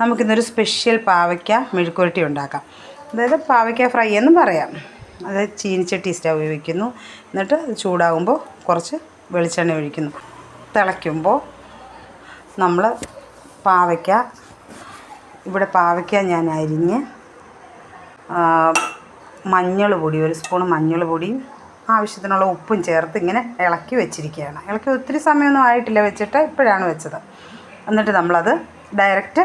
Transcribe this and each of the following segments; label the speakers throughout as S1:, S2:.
S1: നമുക്കിന്നൊരു സ്പെഷ്യൽ പാവയ്ക്ക മെഴുക്കുരട്ടി ഉണ്ടാക്കാം. അതായത് പാവയ്ക്ക ഫ്രൈ എന്ന് പറയാം. അത് ചീനിച്ചട്ടി സ്റ്റവ് വയ്ക്കുന്നു എന്നിട്ട് ചൂടാകുമ്പോൾ കുറച്ച് വെളിച്ചെണ്ണ ഒഴിക്കുന്നു. തിളയ്ക്കുമ്പോൾ നമ്മൾ പാവയ്ക്ക ഇവിടെ പാവയ്ക്ക ഞാൻ അരിഞ്ഞ് മഞ്ഞൾ പൊടി ഒരു സ്പൂൺ മഞ്ഞൾ പൊടിയും ആവശ്യത്തിനുള്ള ഉപ്പും ചേർത്ത് ഇങ്ങനെ ഇളക്കി വെച്ചിരിക്കുകയാണ്. ഇളക്കി ഒത്തിരി സമയമൊന്നും ആയിട്ടില്ല വെച്ചിട്ട് ഇപ്പോഴാണ് വെച്ചത്. എന്നിട്ട് നമ്മളത് ഡയറക്റ്റ്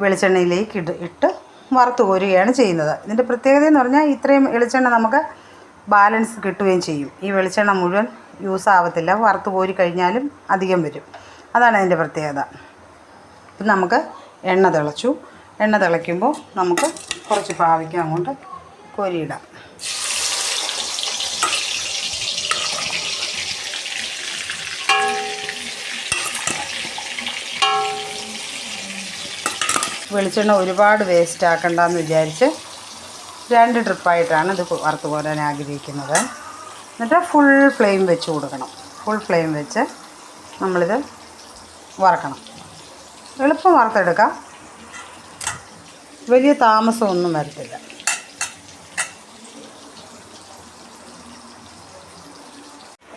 S1: വെളിച്ചെണ്ണയിലേക്ക് ഇട്ട് ഇട്ട് വറുത്ത് കോരുകയാണ് ചെയ്യുന്നത്. ഇതിന്റെ പ്രത്യേകത എന്ന് പറഞ്ഞാൽ ഇത്രയും വെളിച്ചെണ്ണ നമുക്ക് ബാലൻസ് കിട്ടുകയും ചെയ്യും. ഈ വെളിച്ചെണ്ണ മുഴുവൻ യൂസ് ആവത്തില്ല. വറുത്ത് കോരി കഴിഞ്ഞാലും അധികം വരും. അതാണ് അതിന്റെ പ്രത്യേകത. ഇപ്പം നമുക്ക് എണ്ണ തിളച്ചു. എണ്ണ തിളയ്ക്കുമ്പോൾ നമുക്ക് കുറച്ച് പാവയ്ക്ക അങ്ങോട്ട് കോരിയിടാം. വെളിച്ചെണ്ണ ഒരുപാട് വേസ്റ്റ് ആക്കണ്ടെന്ന് വിചാരിച്ച് രണ്ട് ട്രിപ്പായിട്ടാണ് ഇത് വറുത്ത് പോരാൻ ആഗ്രഹിക്കുന്നത്. എന്നിട്ട് ഫുൾ ഫ്ലെയിം വെച്ച് കൊടുക്കണം. ഫുൾ ഫ്ലെയിം വെച്ച് നമ്മളിത് വറക്കണം. എളുപ്പം വറുത്തെടുക്കാം. വലിയ താമസമൊന്നും വരത്തില്ല.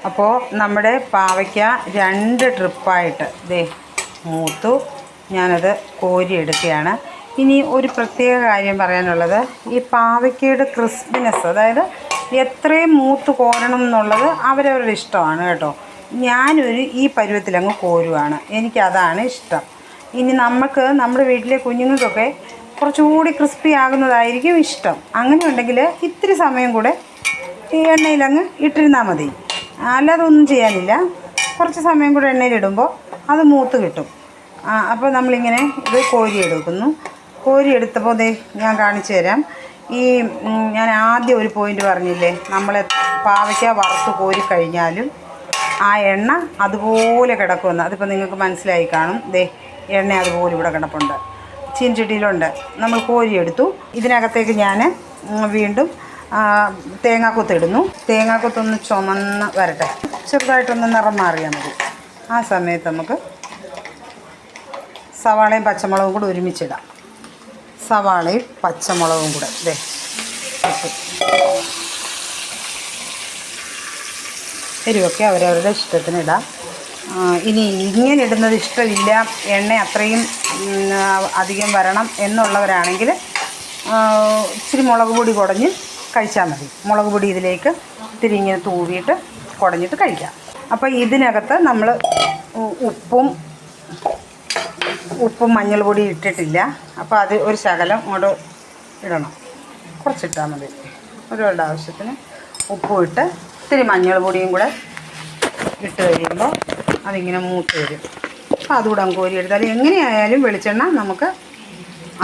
S1: അപ്പോൾ നമ്മുടെ പാവയ്ക്ക രണ്ട് ട്രിപ്പായിട്ട് ദേ മൂത്തു. ഞാനത് കോരിയെടുക്കുകയാണ്. ഇനി ഒരു പ്രത്യേക കാര്യം പറയാനുള്ളത്. ഈ പാവയ്ക്കയുടെ ക്രിസ്പിനെസ് അതായത് എത്രയും മൂത്ത് കോരണം എന്നുള്ളത് അവരവരുടെ ഇഷ്ടമാണ് കേട്ടോ. ഞാനൊരു ഈ പരുവത്തിലങ്ങ് കോരുവാണ്. എനിക്കതാണ് ഇഷ്ടം. ഇനി നമുക്ക് നമ്മുടെ വീട്ടിലെ കുഞ്ഞുങ്ങൾക്കൊക്കെ കുറച്ചുകൂടി ക്രിസ്പി ആകുന്നതായിരിക്കും ഇഷ്ടം. അങ്ങനെ ഉണ്ടെങ്കിൽ ഇത്തിരി സമയം കൂടെ ഈ എണ്ണയിലങ്ങ് ഇട്ടിരുന്നാൽ മതി. അല്ലാതെ ഒന്നും ചെയ്യാനില്ല. കുറച്ച് സമയം കൂടെ എണ്ണയിലിടുമ്പോൾ അത് മൂത്ത് കിട്ടും. ആ, അപ്പോൾ നമ്മളിങ്ങനെ ഇത് കോരി എടുത്തപ്പോൾ ദേ ഞാൻ കാണിച്ചു തരാം. ഈ ഞാൻ ആദ്യം ഒരു പോയിന്റ് പറഞ്ഞില്ലേ? നമ്മൾ പാവയ്ക്ക വറുത്ത് കോരി കഴിഞ്ഞാലും ആ എണ്ണ അതുപോലെ കിടക്കുമെന്ന്. അതിപ്പോൾ നിങ്ങൾക്ക് മനസ്സിലായി കാണും. ദേ എണ്ണ അതുപോലെ ഇവിടെ കിടപ്പുണ്ട്. ചീൻചട്ടിയിലുണ്ട്. നമ്മൾ കോരി എടുത്തു ഇതിനകത്തേക്ക് ഞാൻ വീണ്ടും തേങ്ങാക്കൊത്തിടുന്നു തേങ്ങാക്കൊത്തൊന്ന് ചുമന്ന് വരട്ടെ. ചെറുതായിട്ടൊന്ന് നിറം മാറിയാൽ മതി. ആ സമയത്ത് നമുക്ക് സവാളയും പച്ചമുളകും കൂടെ ഒരുമിച്ചിടാം. സവാളയും പച്ചമുളകും കൂടെ. ഇട്ടു. എരിവൊക്കെ അവരവരുടെ ഇഷ്ടത്തിന് ഇടാം. ഇനി ഇങ്ങനെ ഇടുന്നത് ഇഷ്ടമില്ല. എണ്ണ അത്രയും അധികം വരണം എന്നുള്ളവരാണെങ്കിൽ ഇച്ചിരി മുളക് പൊടി കുടഞ്ഞ് കഴിച്ചാൽ മതി. മുളക് പൊടി ഇതിലേക്ക് ഇങ്ങനെ തൂവിയിട്ട് കുടഞ്ഞിട്ട് കഴിക്കാം. അപ്പോൾ ഇതിനകത്ത് നമ്മൾ ഉപ്പും ഉപ്പും മഞ്ഞൾ പൊടി ഇട്ടിട്ടില്ല. അപ്പോൾ അത് ഒരു ശകലം ഇങ്ങോട്ട് ഇടണം. കുറച്ചിട്ടാൽ മതി. ഒരാളുടെ ആവശ്യത്തിന് ഉപ്പും ഇട്ട് ഇത്തിരി മഞ്ഞൾ പൊടിയും കൂടെ ഇട്ട് കഴിയുമ്പോൾ അതിങ്ങനെ മൂത്ത് വരും. അപ്പോൾ അതുകൂടെ അങ്ങ് കോരി എടുത്താൽ എങ്ങനെയായാലും വെളിച്ചെണ്ണ നമുക്ക്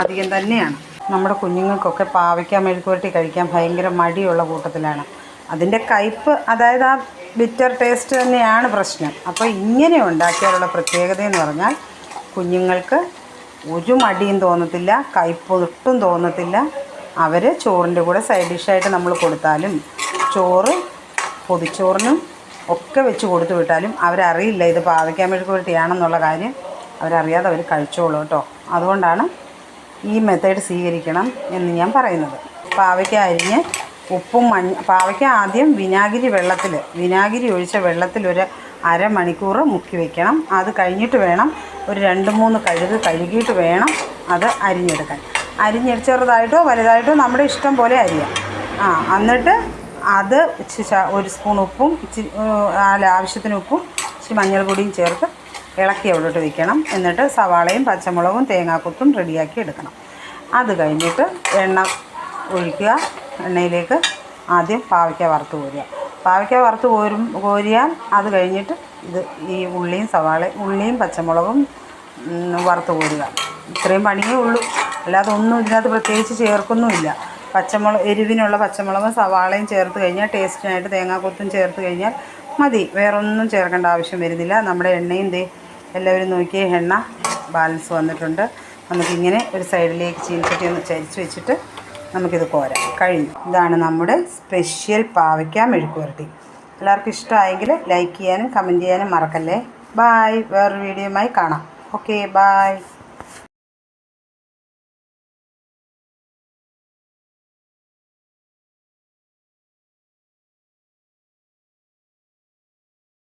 S1: അധികം തന്നെയാണ്. നമ്മുടെ കുഞ്ഞുങ്ങൾക്കൊക്കെ പാവയ്ക്ക മെഴുക്കുവരട്ടി കഴിക്കാൻ ഭയങ്കര മടിയുള്ള കൂട്ടത്തിലാണ്. അതിന്റെ കയ്പ്പ് അതായത് ആ ബിറ്റർ ടേസ്റ്റ് തന്നെയാണ് പ്രശ്നം. അപ്പോൾ ഇങ്ങനെ ഉണ്ടാക്കിയാലുള്ള പ്രത്യേകത എന്ന് പറഞ്ഞാൽ കുഞ്ഞുങ്ങൾക്ക് ഒരു മടിയും തോന്നത്തില്ല കൈപ്പൊട്ടും തോന്നത്തില്ല. അവർ ചോറിന്റെ കൂടെ സൈഡ് ഡിഷായിട്ട് നമ്മൾ കൊടുത്താലും ചോറ് പൊതിച്ചോറിനും ഒക്കെ വെച്ച് കൊടുത്തു വിട്ടാലും അവരറിയില്ല ഇത് പാവയ്ക്കാൻ മെഴുക്കുവരട്ടിയാണെന്നുള്ള കാര്യം. അവരറിയാതെ അവർ കഴിച്ചോളൂ കേട്ടോ. അതുകൊണ്ടാണ് ഈ മെത്തേഡ് സ്വീകരിക്കണം എന്ന് ഞാൻ പറയുന്നത്. പാവയ്ക്ക അരിഞ്ഞ് ഉപ്പും മഞ്ഞ പാവയ്ക്ക ആദ്യം വിനാഗിരി വെള്ളത്തിൽ വിനാഗിരി ഒഴിച്ച വെള്ളത്തിൽ ഒരു അരമണിക്കൂർ മുക്കി വയ്ക്കണം അത് കഴിഞ്ഞിട്ട് വേണം ഒരു രണ്ട് മൂന്ന് കഴുക് കഴുകിയിട്ട് വേണം അത് അരിഞ്ഞെടുക്കാൻ. അരിഞ്ഞ് ചെറുതായിട്ടോ വലുതായിട്ടോ നമ്മുടെ ഇഷ്ടം പോലെ അരിയാം. ആ എന്നിട്ട് അത് ഒരു സ്പൂൺ ഉപ്പും അല്ല ആവശ്യത്തിന് ഉപ്പും ഇച്ചിരി മഞ്ഞൾപ്പൊടിയും ചേർത്ത് ഇളക്കി അവിടോട്ട് വയ്ക്കണം എന്നിട്ട് സവാളയും പച്ചമുളകും തേങ്ങാക്കൊത്തും റെഡിയാക്കി എടുക്കണം. അത് കഴിഞ്ഞിട്ട് എണ്ണ ഒഴിക്കുക. എണ്ണയിലേക്ക് ആദ്യം പാവയ്ക്ക വറുത്ത് കോരുക. പാവയ്ക്ക വറുത്ത് കോരും കോരിയാൽ അത് കഴിഞ്ഞിട്ട് ഇത് ഈ ഉള്ളിയും സവാളയും ഉള്ളിയും പച്ചമുളകും വറുത്ത് കോരുക. ഇത്രയും പണിയേ ഉള്ളൂ. അല്ലാതെ ഒന്നും ഇതിനകത്ത് പ്രത്യേകിച്ച് ചേർക്കൊന്നുമില്ല. പച്ചമുളക് എരിവിനുള്ള പച്ചമുളകും സവാളയും ചേർത്ത് കഴിഞ്ഞാൽ ടേസ്റ്റിനായിട്ട് തേങ്ങാക്കൊത്തും ചേർത്ത് കഴിഞ്ഞാൽ മതി. വേറൊന്നും ചേർക്കേണ്ട ആവശ്യം വരുന്നില്ല. നമ്മുടെ എണ്ണയും ദേ എല്ലാവരും നോക്കിയ എണ്ണ ബാലൻസ് വന്നിട്ടുണ്ട്. നമുക്കിങ്ങനെ ഒരു സൈഡിലേക്ക് ചീനച്ചട്ടി ഒന്ന് ചരിച്ച് വെച്ചിട്ട് നമുക്കിത് കോരാം. കഴിഞ്ഞു. ഇതാണ് നമ്മുടെ സ്പെഷ്യൽ പാവയ്ക്ക മെഴുക്കുവരട്ടി. എല്ലാവർക്കും ഇഷ്ടമായെങ്കിൽ ലൈക്ക് ചെയ്യാനും കമന്റ് ചെയ്യാനും മറക്കല്ലേ? ബായ് വേറൊരു വീഡിയോയുമായി കാണാം. Okay bye